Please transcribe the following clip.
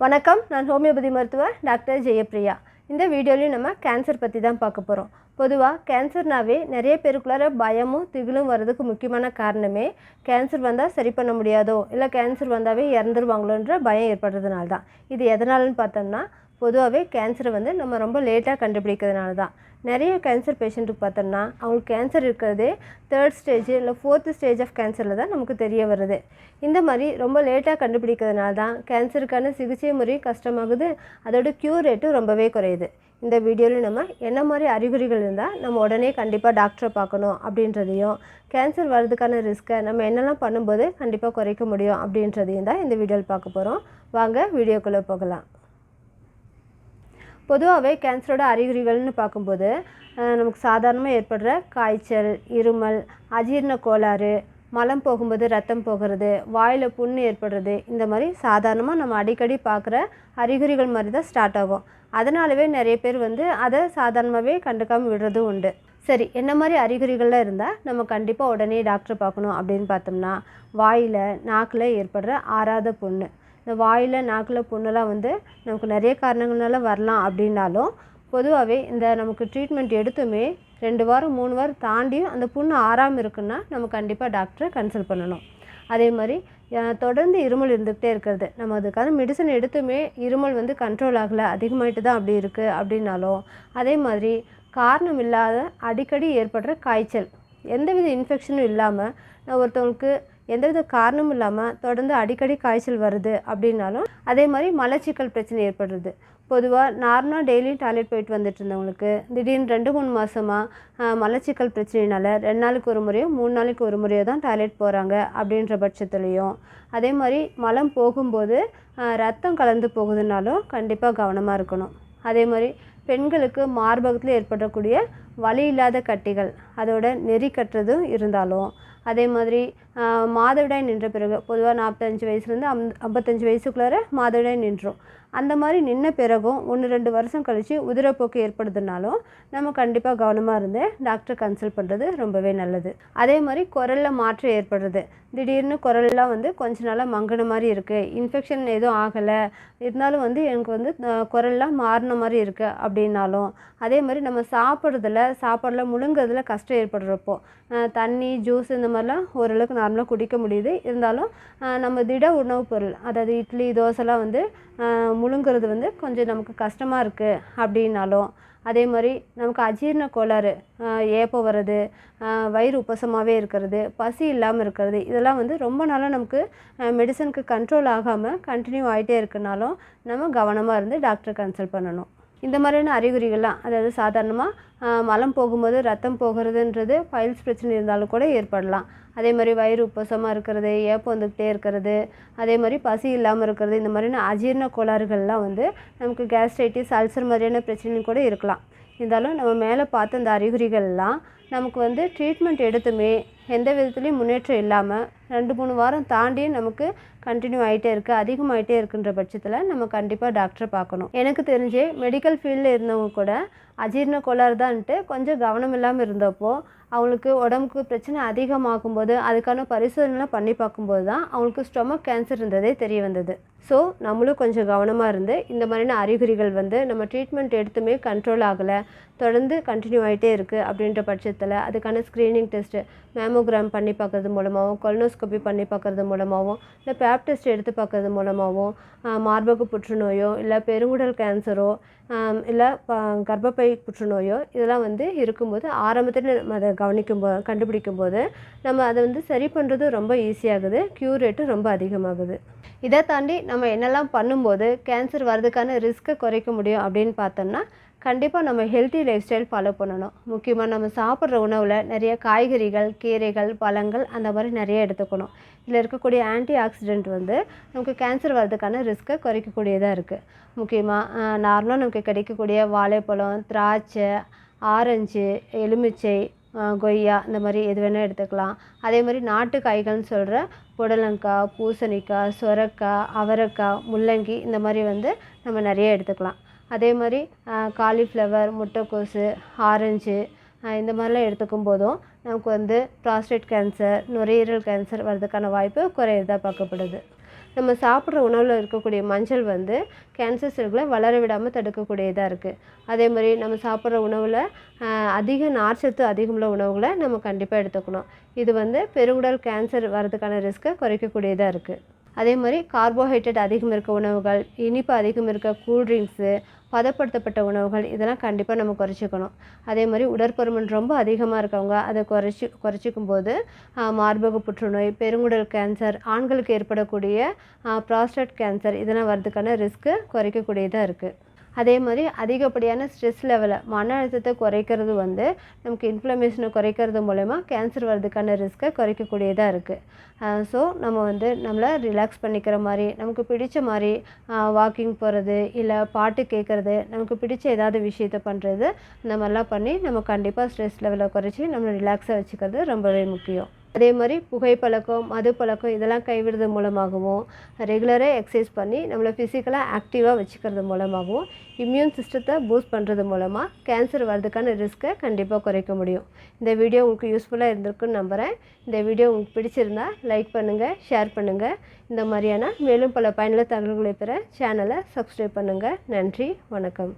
வணக்கம் நான் ஹோமியோபதி மருத்துவர் டாக்டர் ஜெயப்ரியா இந்த வீடியோலையும் நம்ம கேன்சர் பற்றி தான் பார்க்க போகிறோம் பொதுவாக கேன்சர்னாவே நிறைய பேருக்குள்ளார பயமும் திகிலும் வர்றதுக்கு முக்கியமான காரணமே கேன்சர் வந்தால் சரி பண்ண முடியாதோ இல்லை கேன்சர் வந்தாவே இறந்துருவாங்களோன்ற பயம் ஏற்படுறதுனால தான் இது எதனாலன்னு பார்த்தோம்னா பொதுவாகவே கேன்சரை வந்து நம்ம ரொம்ப லேட்டாக கண்டுபிடிக்கிறதுனால தான் நிறைய கேன்சர் பேஷண்ட்டுக்கு பார்த்தோம்னா அவங்களுக்கு கேன்சர் இருக்கிறதே தேர்ட் ஸ்டேஜ் இல்லை ஃபோர்த்து ஸ்டேஜ் ஆஃப் கேன்சரில் தான் நமக்கு தெரிய வருது. இந்த மாதிரி ரொம்ப லேட்டாக கண்டுபிடிக்கிறதுனால தான் கேன்சருக்கான சிகிச்சை முறை கஷ்டமாகுது. அதோட க்யூர் ரேட்டும் ரொம்பவே குறையுது. இந்த வீடியோவில் நம்ம என்ன மாதிரி அறிகுறிகள் இருந்தால் நம்ம உடனே கண்டிப்பாக டாக்டரை பார்க்கணும் அப்படின்றதையும் கேன்சர் வர்றதுக்கான ரிஸ்க்கை நம்ம என்னெல்லாம் பண்ணும்போது கண்டிப்பாக குறைக்க முடியும் அப்படின்றதையும் தான் இந்த வீடியோவில் பார்க்க போகிறோம் வாங்க வீடியோக்குள்ளே போகலாம். பொதுவாகவே கேன்சரோட அறிகுறிகள்னு பார்க்கும்போது நமக்கு சாதாரணமாக ஏற்படுற காய்ச்சல் இருமல் அஜீரண கோளாறு மலம் போகும்போது ரத்தம் போகிறது வாயில் புண்ணு ஏற்படுறது இந்த மாதிரி சாதாரணமாக நம்ம அடிக்கடி பார்க்குற அறிகுறிகள் மாதிரி தான் ஸ்டார்ட் ஆகும். அதனாலவே நிறைய பேர் வந்து அதை சாதாரணமாகவே கண்டுக்காமல் விடுறதும் உண்டு. சரி என்ன மாதிரி அறிகுறிகள்லாம் இருந்தால் நம்ம கண்டிப்பாக உடனே டாக்டர் பார்க்கணும் அப்படின்னு பார்த்தோம்னா வாயில் நாக்கில் ஏற்படுற ஆறாத புண்ணு. இந்த வாயில் நாக்கில் புண்ணெல்லாம் வந்து நமக்கு நிறைய காரணங்கள்னால வரலாம் அப்படின்னாலும் பொதுவாகவே இந்த நமக்கு ட்ரீட்மெண்ட் எடுத்துமே ரெண்டு வாரம் மூணு வாரம் தாண்டியும் அந்த புண்ணு ஆறாமல் இருக்குன்னா நம்ம கண்டிப்பாக டாக்டரை கன்சல்ட் பண்ணணும். அதே மாதிரி தொடர்ந்து இருமல் இருந்துக்கிட்டே இருக்கிறது. நம்ம அதுக்கான மெடிசன் எடுத்துமே இருமல் வந்து கண்ட்ரோல் ஆகலை அதிகமாயிட்டு தான் அப்படி இருக்குது அப்படின்னாலும் அதே மாதிரி காரணம் இல்லாத அடிக்கடி ஏற்படுற காய்ச்சல் எந்தவித இன்ஃபெக்ஷனும் இல்லாமல் நான் ஒருத்தவங்களுக்கு எந்தவித காரணமும் இல்லாமல் தொடர்ந்து அடிக்கடி காய்ச்சல் வருது அப்படின்னாலும் அதே மாதிரி மலச்சிக்கல் பிரச்சனை ஏற்படுறது பொதுவாக நார்மலாக டெய்லியும் டாய்லெட் போயிட்டு வந்துட்டு இருந்தவங்களுக்கு திடீர்னு ரெண்டு மூணு மாதமாக மலச்சிக்கல் பிரச்சனையினால ரெண்டு நாளைக்கு ஒரு முறையோ மூணு நாளைக்கு ஒரு முறையோ தான் டாய்லெட் போகிறாங்க அப்படின்ற பட்சத்துலேயும். அதே மாதிரி மலம் போகும்போது ரத்தம் கலந்து போகுதுனாலும் கண்டிப்பாக கவனமாக இருக்கணும். அதே மாதிரி பெண்களுக்கு மார்பகத்தில் ஏற்படக்கூடிய வலி இல்லாத கட்டிகள் அதோட நெறி கட்டுறதும் இருந்தாலும் அதே மாதிரி மாதவிடாய் நின்ற பிறகு பொதுவாக நாற்பத்தஞ்சு வயசுலேருந்து அம் ஐம்பத்தஞ்சு வயசுக்குள்ளார மாதவிடாய் நின்றோம் அந்த மாதிரி நின்ன பிறகும் ஒன்று ரெண்டு வருஷம் கழித்து உதிரப்போக்கு ஏற்படுதுனாலும் நம்ம கண்டிப்பாக கவனமாக இருந்து டாக்டர் கன்சல்ட் பண்ணுறது ரொம்பவே நல்லது. அதே மாதிரி குரலில் மாற்றம் ஏற்படுறது. திடீர்னு குரல்லாம் வந்து கொஞ்ச நாளாக மங்கின மாதிரி இருக்குது இன்ஃபெக்ஷன் எதுவும் ஆகலை. இருந்தாலும் வந்து எனக்கு வந்து குரல்லாம் மாறின மாதிரி இருக்குது அப்படின்னாலும் அதே மாதிரி நம்ம சாப்பிட்றதுல சாப்பாடில் முழுங்குறதுல கஷ்டம் ஏற்படுறப்போ தண்ணி ஜூஸ் இந்த மாதிரிலாம் ஓரளவுக்கு நார்மலாக குடிக்க முடியுது. இருந்தாலும் நம்ம திட உணவுப் பொருள் அதாவது இட்லி தோசைலாம் வந்து முழுங்குறது வந்து கொஞ்சம் நமக்கு கஷ்டமாக இருக்குது அப்படின்னாலும் அதே மாதிரி நமக்கு அஜீரண கோளாறு அஹ், ஏப்பம் வர்றது வயிறு உப்பசமாகவே இருக்கிறது பசி இல்லாமல் இருக்கிறது இதெல்லாம் வந்து ரொம்ப நாளாக நமக்கு மெடிசனுக்கு கண்ட்ரோல் ஆகாமல் கண்டினியூ ஆகிட்டே இருக்கனாலும் நம்ம கவனமாக இருந்து டாக்டரை கன்சல்ட் பண்ணணும். இந்த மாதிரியான அறிகுறிகள்லாம் அதாவது சாதாரணமாக மலம் போகும்போது ரத்தம் போகிறதுன்றது பைல்ஸ் பிரச்சனை இருந்தாலும் கூட ஏற்படலாம். அதே மாதிரி வயிறு உப்பசமாக இருக்கிறது ஏப்பம் வந்துக்கிட்டே இருக்கிறது அதே மாதிரி பசி இல்லாமல் இருக்கிறது இந்த மாதிரியான அஜீரண கோளாறுகள்லாம் வந்து நமக்கு கேஸ்ட்ரைட்டிஸ் அல்சர் மாதிரியான பிரச்சனையும் கூட இருக்கலாம். இருந்தாலும் நம்ம மேலே பார்த்த இந்த அறிகுறிகள்லாம் நமக்கு வந்து ட்ரீட்மெண்ட் எடுத்துமே எந்த விதத்துலேயும் முன்னேற்றம் இல்லாமல் ரெண்டு மூணு வாரம் தாண்டியும் நமக்கு கண்டினியூ ஆகிட்டே இருக்குது அதிகமாகிட்டே இருக்குன்ற பட்சத்தில் நம்ம கண்டிப்பாக டாக்டரை பார்க்கணும். எனக்கு தெரிஞ்சு மெடிக்கல் ஃபீல்டில் இருந்தவங்க கூட அஜீரண கோளாறு தான்ட்டு கொஞ்சம் கவனம் இல்லாமல் இருந்தப்போ அவங்களுக்கு உடம்புக்கு பிரச்சனை அதிகமாகும்போது அதுக்கான பரிசோதனைலாம் பண்ணி பார்க்கும்போது தான் அவங்களுக்கு ஸ்டொமக் கேன்சர் இருந்ததே தெரிய வந்தது. ஸோ நம்மளும் கொஞ்சம் கவனமாக இருந்து இந்த மாதிரியான அறிகுறிகள் வந்து நம்ம ட்ரீட்மெண்ட் எடுத்துமே கண்ட்ரோல் ஆகலை தொடர்ந்து கண்டினியூ ஆகிட்டே இருக்குது அப்படின்ற பட்சத்தில் அதுக்கான ஸ்க்ரீனிங் டெஸ்ட்டு மேமோகிராம் பண்ணி பார்க்குறது மூலமாகவும் கொலனோஸ்கோபி பண்ணி பார்க்குறது மூலமாகவும் இல்லை பேப் டெஸ்ட் எடுத்து பார்க்குறது மூலமாகவும் மார்பக புற்றுநோயோ இல்லை பெருங்குடல் கேன்சரோ இல்லை ப கர்ப்பப்பை புற்றுநோயோ இதெல்லாம் வந்து இருக்கும்போது ஆரம்பத்தில் நம்ம அதை கவனிக்கும் போ கண்டுபிடிக்கும் போது நம்ம அதை வந்து சரி பண்ணுறது ரொம்ப ஈஸியாகுது க்யூர் ரேட்டும் ரொம்ப அதிகமாகுது. இதை தாண்டி நம்ம என்னெல்லாம் பண்ணும்போது கேன்சர் வர்றதுக்கான ரிஸ்க்கை குறைக்க முடியும் அப்படின்னு பார்த்தோம்னா கண்டிப்பாக நம்ம ஹெல்த்தி லைஃப் ஸ்டைல் ஃபாலோ பண்ணணும். முக்கியமாக நம்ம சாப்பிட்ற உணவில் நிறைய காய்கறிகள் கீரைகள் பழங்கள் அந்த மாதிரி நிறைய எடுத்துக்கணும். இதில் இருக்கக்கூடிய ஆன்டி ஆக்சிடென்ட் வந்து நமக்கு கேன்சர் வர்றதுக்கான ரிஸ்க்கை குறைக்கக்கூடியதாக இருக்குது முக்கியமாக நார்மலாக நமக்கு கிடைக்கக்கூடிய வாழைப்பழம் திராட்சை ஆரஞ்சு எலுமிச்சை கொய்யா இந்த மாதிரி எது வேணால் எடுத்துக்கலாம். அதே மாதிரி நாட்டு காய்கள்னு சொல்கிற புடலங்காய் பூசணிக்காய் சொரக்காய் அவரைக்காய் முள்ளங்கி இந்த மாதிரி வந்து நம்ம நிறைய எடுத்துக்கலாம். அதே மாதிரி காலிஃப்ளவர் முட்டைக்கோசு ஆரஞ்சு இந்த மாதிரிலாம் எடுத்துக்கும் போதும் நமக்கு வந்து ப்ராஸ்டேட் கேன்சர் நுரையீரல் கேன்சர் வர்றதுக்கான வாய்ப்பு குறையிறதா பார்க்கப்படுது. நம்ம சாப்பிட்ற உணவில் இருக்கக்கூடிய மஞ்சள் வந்து கேன்சர் செல்களை வளர விடாமல் தடுக்கக்கூடியதாக இருக்குது அதே மாதிரி நம்ம சாப்பிட்ற உணவில் அதிக நார்ச்சத்து அதிகமுள்ள உணவுகளை நம்ம கண்டிப்பாக எடுத்துக்கணும். இது வந்து பெருங்குடல் கேன்சர் வர்றதுக்கான ரிஸ்க்கை குறைக்கக்கூடியதாக இருக்குது அதே மாதிரி கார்போஹைட்ரேட் அதிகம் இருக்க உணவுகள் இனிப்பு அதிகம் இருக்க கூல்ட்ரிங்க்ஸு பதப்படுத்தப்பட்ட உணவுகள் இதெல்லாம் கண்டிப்பாக நம்ம குறைச்சிக்கணும். அதே மாதிரி உடற்பருமன் ரொம்ப அதிகமாக இருக்கவங்க அதை குறைச்சி குறைச்சிக்கும் போது மார்பக புற்றுநோய் பெருங்குடல் கேன்சர் ஆண்களுக்கு ஏற்படக்கூடிய ப்ராஸ்டேட் கேன்சர் இதெல்லாம் வர்றதுக்கான ரிஸ்க்கு குறைக்கக்கூடியதாக இருக்குது அதே மாதிரி அதிகப்படியான ஸ்ட்ரெஸ் லெவலை மன அழுத்தத்தை குறைக்கிறது வந்து நமக்கு இன்ஃப்ளமேஷனை குறைக்கிறது மூலயமா கேன்சர் வர்றதுக்கான ரிஸ்க்கை குறைக்கக்கூடியதாக இருக்குது ஸோ நம்ம வந்து நம்மளை ரிலாக்ஸ் பண்ணிக்கிற மாதிரி நமக்கு பிடிச்ச மாதிரி வாக்கிங் போகிறது இல்லை பாட்டு கேட்குறது நமக்கு பிடிச்ச ஏதாவது விஷயத்த பண்ணுறது இந்த மாதிரிலாம் பண்ணி நம்ம கண்டிப்பாக ஸ்ட்ரெஸ் லெவலை குறைச்சி நம்மளை ரிலாக்ஸாக வச்சுக்கிறது ரொம்பவே முக்கியம். அதே மாதிரி புகைப்பழக்கம் மது பழக்கம் இதெல்லாம் கைவிடுறது மூலமாகவும் ரெகுலராக எக்ஸசைஸ் பண்ணி நம்மளை ஃபிசிக்கலாக ஆக்டிவாக வச்சுக்கிறது மூலமாகவும் இம்யூன் சிஸ்டத்தை பூஸ்ட் பண்ணுறது மூலமாக கேன்சர் வர்றதுக்கான ரிஸ்க்கை கண்டிப்பாக குறைக்க முடியும். இந்த வீடியோ உங்களுக்கு யூஸ்ஃபுல்லாக இருந்திருக்குன்னு நம்புகிறேன் இந்த வீடியோ உங்களுக்கு பிடிச்சிருந்தா லைக் பண்ணுங்கள் ஷேர் பண்ணுங்கள் இந்த மாதிரியான மேலும் பல பயனுள்ள தகவல்களை பெற சேனலை சப்ஸ்கிரைப் பண்ணுங்கள் நன்றி வணக்கம்.